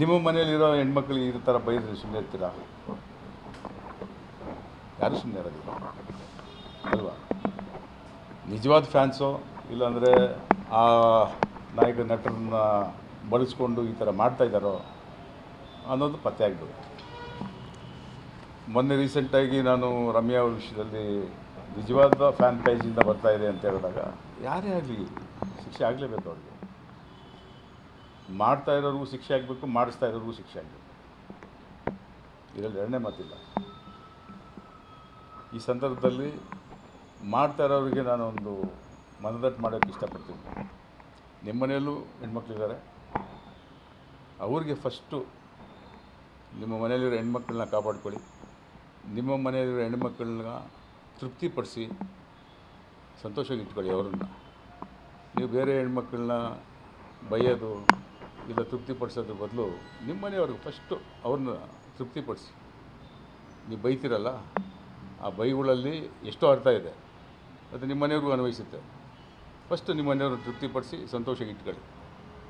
ನಿಮ್ಮ ಮನೆಯಲ್ಲಿರೋ ಹೆಣ್ಮಕ್ಳಿಗೆ ಈ ಥರ ಬೈದ್ರೆ ಸುಮ್ಮನೆ ಇರ್ತೀರಾ? ಯಾರು ಸುಮ್ಮನೆ ಇರೋದಿಲ್ಲ. ಅಲ್ವಾ? ನಿಜವಾದ ಫ್ಯಾನ್ಸು? ಇಲ್ಲಾಂದರೆ ಆ ನಾಯಕ, ನಟರನ್ನ ಬಳಸ್ಕೊಂಡು ಈ ಥರ ಮಾಡ್ತಾ ಇದ್ದಾರೋ ಅನ್ನೋದು ಪತ್ತೆ ಆಗ್ಬೋದು ಮೊನ್ನೆ ರೀಸೆಂಟಾಗಿ ನಾನು ರಮ್ಯಾ ಅವ್ರ ವಿಷಯದಲ್ಲಿ ನಿಜವಾದ ಫ್ಯಾನ್ ಪೇಜಿಂದ ಬರ್ತಾ ಇದೆ ಅಂತ ಹೇಳಿದಾಗ, ಯಾರೇ ಆಗಲಿ ಶಿಕ್ಷೆ ಆಗಲೇಬೇಕು ಅವ್ರಿಗೆ. ಮಾಡ್ತಾ ಇರೋರಿಗೂ ಶಿಕ್ಷೆ ಆಗಬೇಕು, ಮಾಡಿಸ್ತಾ ಇರೋರಿಗೂ ಶಿಕ್ಷೆ ಆಗಬೇಕು. ಇದರಲ್ಲಿ ಎರಡನೇ ಮಾತಿಲ್ಲ. ಈ ಸಂದರ್ಭದಲ್ಲಿ ಮಾಡ್ತಾ ಇರೋರಿಗೆ ನಾನು ಒಂದು ಮನದಟ್ಟು ಮಾಡೋಕ್ಕೆ ಇಷ್ಟಪಡ್ತೀನಿ. ನಿಮ್ಮ ಮನೆಯಲ್ಲೂ ಹೆಣ್ಮಕ್ಳಿದ್ದಾರೆ. ಅವ್ರಿಗೆ ಫಸ್ಟು ನಿಮ್ಮ ಮನೆಯಲ್ಲಿರೋ ಹೆಣ್ಮಕ್ಳನ್ನ ಕಾಪಾಡ್ಕೊಳ್ಳಿ. ನಿಮ್ಮ ಮನೆಯಲ್ಲಿರೋ ಹೆಣ್ಮಕ್ಳನ್ನ ತೃಪ್ತಿಪಡಿಸಿ ಸಂತೋಷವಾಗಿ ಇಟ್ಕೊಳ್ಳಿ ಅವ್ರನ್ನ. ನೀವು ಬೇರೆ ಹೆಣ್ಮಕ್ಳನ್ನ ಬೈಯೋದು ಇಲ್ಲ ತೃಪ್ತಿಪಡಿಸೋದ್ರ ಬದಲು ನಿಮ್ಮ ಮನೆಯವ್ರಿಗೆ ಫಸ್ಟು ಅವ್ರನ್ನ ತೃಪ್ತಿಪಡಿಸಿ. ನೀವು ಬೈತೀರಲ್ಲ, ಆ ಬೈಗಳಲ್ಲಿ ಎಷ್ಟೋ ಅರ್ಥ ಇದೆ. ಅದು ನಿಮ್ಮ ಮನೆಯವ್ರಿಗೂ ಅನ್ವಯಿಸುತ್ತೆ. ಫಸ್ಟು ನಿಮ್ಮ ಮನೆಯವ್ರನ್ನ ತೃಪ್ತಿಪಡಿಸಿ, ಸಂತೋಷ ಇಟ್ಕೊಳ್ಳಿ.